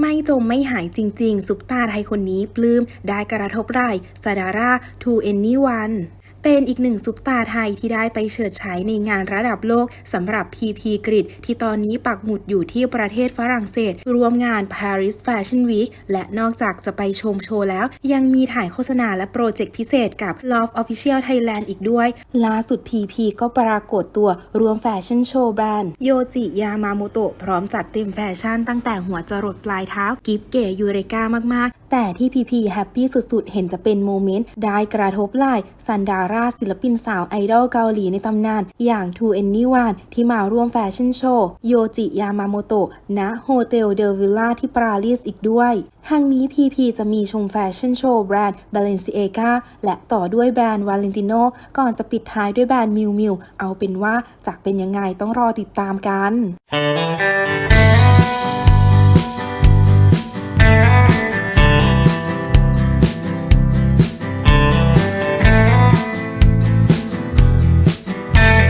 ไม่จมไม่หายจริง ๆ ซุปตาไทยคนนี้ปลื้มได้กระทบไหล่ซาดาร่าทูเอนนี่วัน เป็นอีกหนึ่งซุปตาไทยที่ได้ไปเฉิดฉายในงานระดับโลกสำหรับ PP Grid ที่ตอนนี้ปักหมุดอยู่ที่ประเทศฝรั่งเศสร่วมงาน Paris Fashion Week และนอกจากจะไปชมโชว์แล้ว ยังมีถ่ายโฆษณาและโปรเจกต์พิเศษกับ Love Official Thailand อีกด้วยล่าสุด PP ก็ปรากฏตัวรวมแฟชั่นโชว์แบรนด์โยจิยามาโมโตะพร้อมจัดเต็มแฟชั่นตั้งแต่หัวจรดปลายเท้า กิฟเก๋ยูเรกามากๆแต่ที่พีพีแฮปปี้สุดๆ เห็นจะเป็นโมเมนต์ได้กระทบไหล่ซันดาราศิลปินสาวไอดอลเกาหลีในตำนาน อย่างทูเอนนี่วานที่มาร่วมแฟชั่นโชว์ โยจิยามาโมโตะณโฮเทลเดลวิลล่าที่ปารีสอีกด้วยทางนี้พีพีจะมีชมแฟชั่นโชว์แบรนด์ Balenciaga และต่อด้วยแบรนด์ Valentino ก่อนจะปิดท้ายด้วยแบรนด์มิวมิวเอาเป็นว่าจะเป็นยังไงต้องรอติดตามกัน